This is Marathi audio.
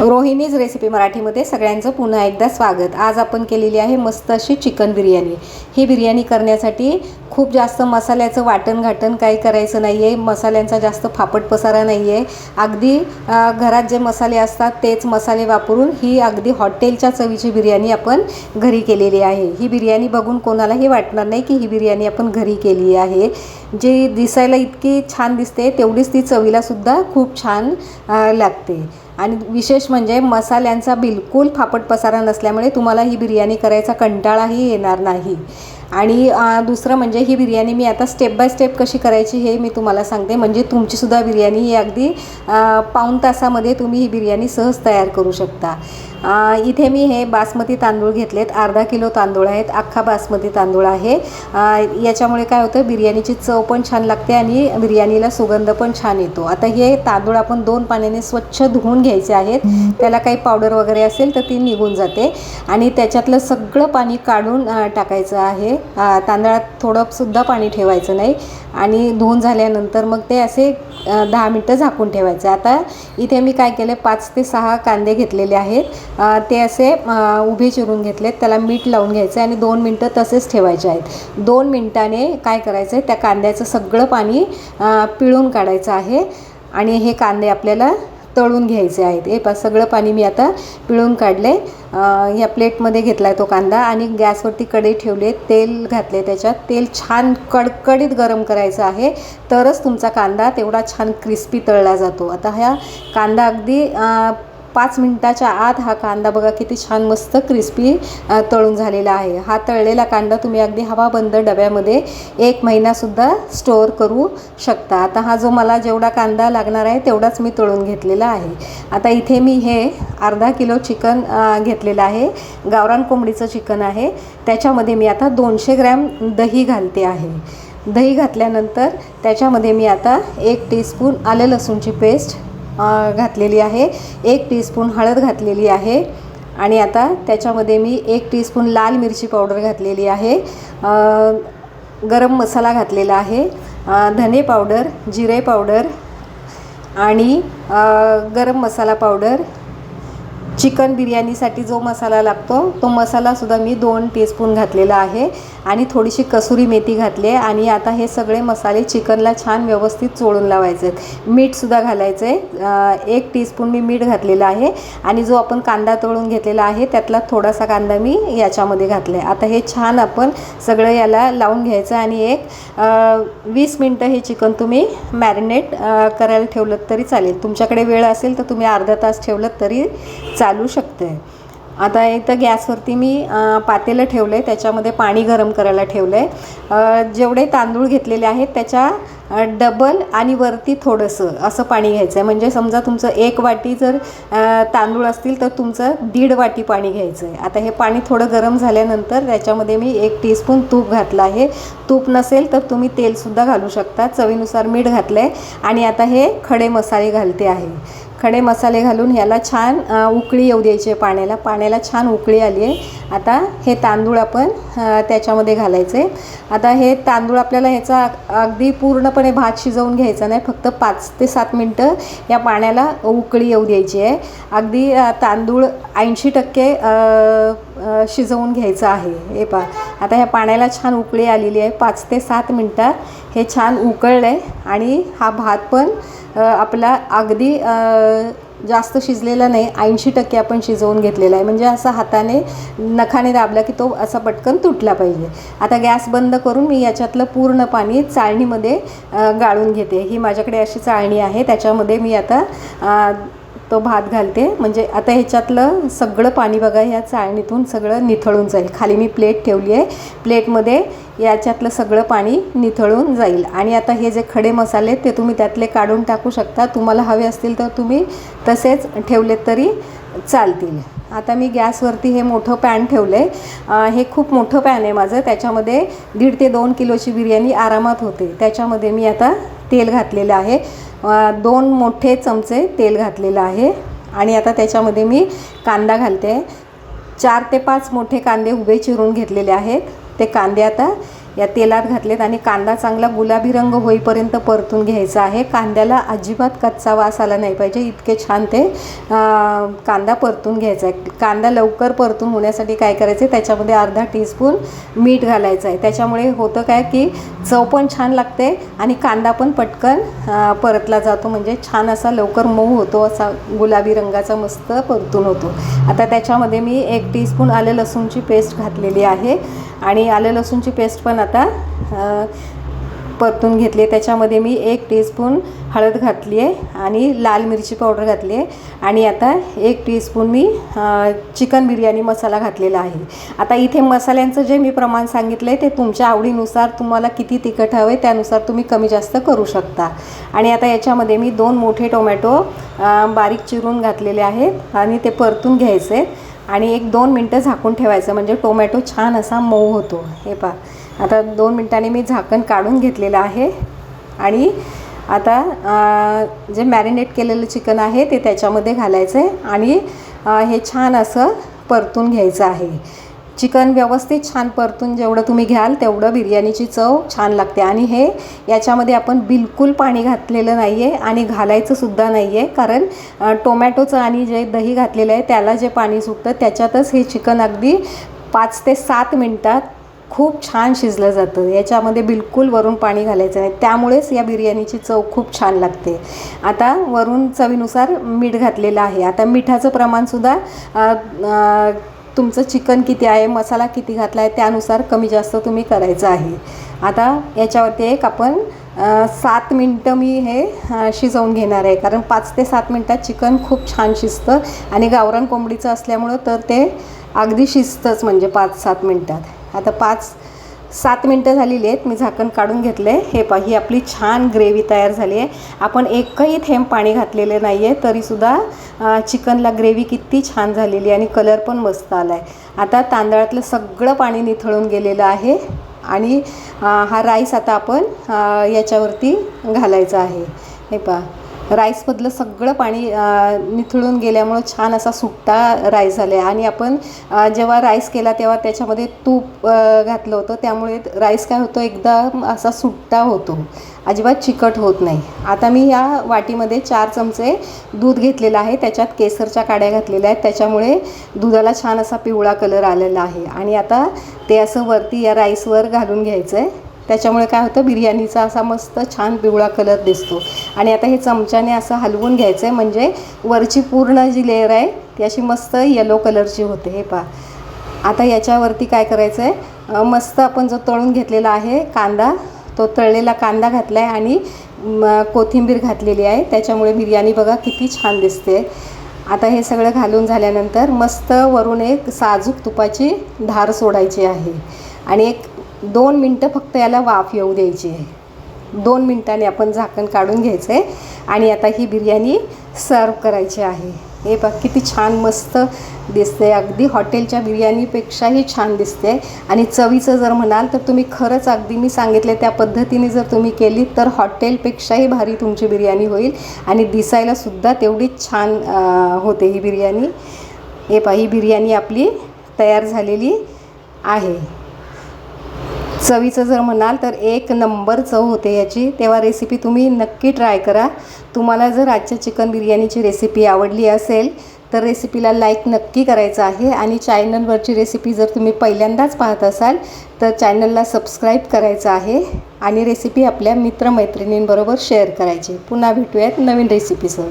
रोहिणीज रेसिपी मराठीमध्ये सगळ्यांचं पुन्हा एकदा स्वागत. आज आपण केलेली आहे मस्त अशी चिकन बिर्याणी. ही बिर्याणी करण्यासाठी खूप जास्त मसाल्याचं वाटण घाटण काही करायचं नाही आहे मसाल्यांचा जास्त फापट पसारा नाही आहे अगदी घरात जे मसाले असतात तेच मसाले वापरून ही अगदी हॉटेलच्या चवीची बिर्याणी आपण घरी केलेली आहे. ही बिर्याणी बघून कोणालाही वाटणार नाही की ही बिर्याणी आपण घरी केली आहे. जी दिसायला इतकी छान दिसते तेवढीच ती चवीलासुद्धा खूप छान लागते. आणि विशेष म्हणजे मसाल्यांचा बिलकुल फापट पसारा नसल्यामुळे तुम्हाला ही बिर्याणी करायचा कंटाळाही येणार नाही. आणि दुसरं म्हणजे ही बिर्याणी मी आता स्टेप बाय स्टेप कशी करायची हे मी तुम्हाला सांगते. म्हणजे तुमचीसुद्धा बिर्याणी ही अगदी पाऊण तासामध्ये तुम्ही ही बिर्याणी सहज तयार करू शकता. इथे मी हे बासमती तांदूळ घेतलेत. अर्धा किलो तांदूळ आहेत. अख्खा बासमती तांदूळ आहे. याच्यामुळे काय होतं बिर्याणीची चव पण छान लागते आणि बिर्याणीला सुगंध पण छान येतो. आता हे तांदूळ आपण दोन पाण्याने स्वच्छ धुवून घ्यायचे आहेत. त्याला काही पावडर वगैरे असेल तर ती निघून जाते. आणि त्याच्यातलं सगळं पाणी काढून टाकायचं आहे. तांदळात थोडंसुद्धा पाणी ठेवायचं नाही. आणि धुवून झाल्यानंतर मग ते असे दहा मिनटं झाकून ठेवायचे. आता इथे मी काय केलं पाच ते सहा कांदे घेतलेले आहेत. ते असे उभे चिरून घेतलेत. त्याला मीठ लावून घ्यायचं आणि दोन मिनटं तसेच ठेवायचे आहेत. दोन मिनटाने काय करायचं आहे त्या कांद्याचं सगळं पाणी पिळून काढायचं आहे. आणि हे कांदे आपल्याला तळून घ्यायचे आहेत. हे पा सगळं पाणी मी आता पिळून काढले या प्लेटमध्ये घेतला आहे तो कांदा आणि गॅसवरती कढई ठेवले तेल घातले त्याच्यात. तेल छान कडकडीत गरम करायचं आहे. तरच तुमचा कांदा तेवढा छान क्रिस्पी तळला जातो. आता ह्या कांदा अगदी पाच मिनटाच्या आत हा कांदा बघा किती छान मस्त क्रिस्पी तळून झालेला आहे. हा तळलेला कांदा तुम्ही अगदी हवाबंद डब्यामध्ये एक महिनासुद्धा स्टोअर करू शकता. आता हा जो मला जेवढा कांदा लागणार आहे तेवढाच मी तळून घेतलेला आहे. आता इथे मी हे अर्धा किलो चिकन घेतलेलं आहे. गावरान कोंबडीचं चिकन आहे. त्याच्यामध्ये मी आता दोनशे ग्रॅम दही घालते आहे. दही घातल्यानंतर त्याच्यामध्ये मी आता एक टीस्पून आलं लसूणची पेस्ट घातलेली आहे. एक टीस्पून हळद घातलेली आहे. आणि आता त्याच्यामध्ये मी एक टीस्पून लाल मिरची पावडर घातलेली आहे. गरम मसाला घातलेला आहे. धने पावडर जिरे पावडर आणि गरम मसाला पावडर चिकन बिर्याणीसाठी जो मसाला लागतो तो मसालासुद्धा मी दोन टीस्पून घातलेला आहे. आणि थोडीशी कसुरी मेथी घातली आहे. आणि आता हे सगळे मसाले चिकनला छान व्यवस्थित चोळून लावायचे आहेत मीठसुद्धा घालायचं आहे एक टीस्पून मी मीठ घातलेलं आहे. आणि जो आपण कांदा तळून घेतलेला आहे त्यातला थोडासा कांदा मी याच्यामध्ये घातला आहे आता हे छान आपण सगळं याला लावून घ्यायचं आणि एक वीस मिनटं हे चिकन तुम्ही मॅरिनेट करायला ठेवलं तरी चालेल. तुमच्याकडे वेळ असेल तर तुम्ही अर्धा तास ठेवलं तरी चालू शकते आता इथं गॅसवरती मी पातेलं ठेवलं आहे त्याच्यामध्ये पाणी गरम करायला ठेवलं आहे जेवढे तांदूळ घेतलेले आहेत त्याच्या डबल आणि वरती थोडंसं असं पाणी घ्यायचं आहे म्हणजे समजा तुमचं एक वाटी जर तांदूळ असतील तर तुमचं दीड वाटी पाणी घ्यायचं आहे आता हे पाणी थोडं गरम झाल्यानंतर त्याच्यामध्ये मी एक टीस्पून तूप घातलं आहे. तूप नसेल तर तुम्ही तेलसुद्धा घालू शकता. चवीनुसार मीठ घातलं आहे आणि आता हे खडे मसाले घालते आहे. खडे मसाले घालून ह्याला छान उकळी येऊ द्यायची आहे पाण्याला. पाण्याला छान उकळी आली आहे. आता हे तांदूळ आपण त्याच्यामध्ये घालायचे. आता हे तांदूळ आपल्याला ह्याचा अगदी पूर्णपणे भात शिजवून घ्यायचा नाही. फक्त पाच ते सात मिनटं या पाण्याला उकळी येऊ द्यायची आहे. अगदी तांदूळ ऐंशी टक्के शिजवून घ्यायचं आहे. हे पा आता ह्या पाण्याला छान उकळी आलेली आहे. पाच ते सात मिनटात हे छान उकळलं आहे आणि हा भात पण आपला अगदी जास्त शिजलेला नाही. ऐंशी टक्के आपण शिजवून घेतलेला आहे. म्हणजे असा हाताने नखाने दाबला की तो असा पटकन तुटला पाहिजे. आता गॅस बंद करून मी याच्यातलं पूर्ण पाणी चाळणीमध्ये गाळून घेते. ही माझ्याकडे अशी चाळणी आहे. त्याच्यामध्ये मी आता तो भात घालते. म्हणजे आता ह्याच्यातलं सगळं पाणी बघा ह्या चाळणीतून सगळं निथळून जाईल. खाली मी प्लेट ठेवली आहे. प्लेटमध्ये याच्यातलं सगळं पाणी निथळून जाईल. आणि आता हे जे खडे मसाले ते तुम्ही त्यातले काढून टाकू शकता. तुम्हाला हवे असतील तर तुम्ही तसेच ठेवलेत तरी चालतील. आता मी गॅसवरती हे मोठं पॅन ठेवलं आहे हे खूप मोठं पॅन आहे माझं. त्याच्यामध्ये दीड ते दोन किलोची बिर्याणी आरामात होते. त्याच्यामध्ये मी आता तेल घातलेलं आहे. दोन मोठे चमचे तेल घातलेलं आहे. आणि आता त्याच्यामध्ये मी कांदा घालते. चार ते पाच मोठे कांदे उभे चिरून घेतलेले आहेत. ते कांदे आता या तेलात घातलेत आणि कांदा चांगला गुलाबी रंग होईपर्यंत परतून घ्यायचा आहे. कांद्याला अजिबात कच्चा वास आला नाही पाहिजे इतके छान ते कांदा परतून घ्यायचा आहे. कांदा लवकर परतून होण्यासाठी काय करायचं आहे त्याच्यामध्ये अर्धा टीस्पून मीठ घालायचं आहे. त्याच्यामुळे होतं काय की चव पण छान लागते आणि कांदा पण पटकन परतला जातो. म्हणजे छान असा लवकर मऊ होतो असा गुलाबी रंगाचा मस्त परतून होतो. आता त्याच्यामध्ये मी एक टीस्पून आलं लसूणची पेस्ट घातलेली आहे. आणि आलं लसूणची पेस्ट पण आता परतून घेतली आहे. त्याच्यामध्ये मी एक टीस्पून हळद घातली आहे आणि लाल मिरची पावडर घातली आहे. आणि आता एक टीस्पून मी चिकन बिर्याणी मसाला घातलेला आहे. आता इथे मसाल्यांचं जे मी प्रमाण सांगितलं आहे ते तुमच्या आवडीनुसार तुम्हाला किती तिखट हवं आहे त्यानुसार तुम्ही कमी जास्त करू शकता. आणि आता याच्यामध्ये मी दोन मोठे टोमॅटो बारीक चिरून घातलेले आहेत आणि ते परतून घ्यायचे आणि एक दोन मिनटं झाकून ठेवायचं. म्हणजे टोमॅटो छान असा मऊ होतो. हे पा आता दोन मिनटांनी मी झाकण काढून घेतलेलं आहे. आणि आता जे मॅरिनेट केलेलं चिकन आहे ते त्याच्यामध्ये घालायचं आहे आणि हे छान असं परतून घ्यायचं आहे. चिकन व्यवस्थित छान परतून जेवढं तुम्ही घ्याल तेवढं बिर्याणीची चव छान लागते. आणि हे याच्यामध्ये आपण बिलकुल पाणी घातलेलं नाही आहे आणि घालायचंसुद्धा नाही आहे कारण टोमॅटोचं आणि जे दही घातलेलं आहे त्याला जे पाणी सुटतं त्याच्यातच हे चिकन अगदी पाच ते सात मिनटात खूप छान शिजलं जातं. याच्यामध्ये बिलकुल वरून पाणी घालायचं नाही. त्यामुळेच या बिर्याणीची चव खूप छान लागते. आता वरून चवीनुसार मीठ घातलेलं आहे. आता मिठाचं प्रमाणसुद्धा तुमचं चिकन किती आहे मसाला किती घातला आहे त्यानुसार कमी जास्त तुम्ही करायचं आहे. आता याच्यावरती एक आपण सात मिनटं मी हे शिजवून घेणार आहे. कारण पाच ते सात मिनटात चिकन खूप छान शिजतं आणि गावरान कोंबडीचं असल्यामुळं तर ते अगदी शिजतंच म्हणजे पाच सात मिनटात. आता पाच सात मिनटं झालेली आहेत. मी झाकण काढून घेतलं आहे हे पहा ही आपली छान ग्रेव्ही तयार झाली आहे. आपण एकही थेंब पाणी घातलेले नाही आहे तरीसुद्धा चिकनला ग्रेव्ही किती छान झालेली आहे आणि कलर पण मस्त आला आहे आता तांदळातलं सगळं पाणी निथळून गेलेलं आहे आणि हा राईस आता आपण याच्यावरती घालायचा आहे. हे पहा राईसमधलं सगळं पाणी निथळून गेल्यामुळं छान असा सुट्टा राईस झाला आहे आणि आपण जेव्हा राईस केला तेव्हा त्याच्यामध्ये तूप घातलं होतं. त्यामुळे राईस काय होतो एकदम असा सुट्टा होतो. अजिबात चिकट होत नाही. आता मी या वाटीमध्ये चार चमचे दूध घेतलेलं आहे. त्याच्यात केसरच्या काड्या घातलेल्या आहेत. त्याच्यामुळे दुधाला छान असा पिवळा कलर आलेला आहे. आणि आता ते असं वरती या राईसवर घालून घ्यायचं आहे त्याच्यामुळे काय होतं बिर्याणीचा असा मस्त छान पिवळा कलर दिसतो. आणि आता हे चमच्याने असं हलवून घ्यायचं आहे म्हणजे वरची पूर्ण जी लेअर आहे ती अशी मस्त येलो कलरची होते हे पहा. आता याच्यावरती काय करायचं आहे मस्त आपण जो तळून घेतलेला आहे कांदा तो तळलेला कांदा घातला आहे आणि कोथिंबीर घातलेली आहे. त्याच्यामुळे बिर्याणी बघा किती छान दिसते. आता हे सगळं घालून झाल्यानंतर मस्त वरून एक साजूक तुपाची धार सोडायची आहे. आणि एक दोन मिनटं फक्त याला वाफ येऊ द्यायची आहे. दोन मिनटांनी आपण झाकण काढून घ्यायचं आहे आणि आता ही बिर्याणी सर्व करायची आहे. हे बघ किती छान मस्त दिसते अगदी हॉटेलच्या बिर्याणीपेक्षाही छान दिसते आणि चवीचं जर म्हणाल तर तुम्ही खरंच अगदी मी सांगितले त्या पद्धतीने जर तुम्ही केली तर हॉटेलपेक्षाही भारी तुमची बिर्याणी होईल. आणि दिसायला सुद्धा तेवढीच छान होते ही बिर्याणी. हे पहा ही बिर्याणी आपली तयार झालेली आहे. चवीचं जर म्हणाल तर एक नंबर चव होते याची. तेव्हा रेसिपी तुम्ही नक्की ट्राय करा. तुम्हाला जर आजच्या चिकन बिर्याणीची रेसिपी आवडली असेल तर रेसिपीला लाईक नक्की करायचं आहे. आणि चॅनलवरची रेसिपी जर तुम्ही पहिल्यांदाच पाहत असाल तर चॅनलला सबस्क्राईब करायचं आहे. आणि रेसिपी आपल्या मित्रमैत्रिणींबरोबर शेअर करायची. पुन्हा भेटूयात नवीन रेसिपीसह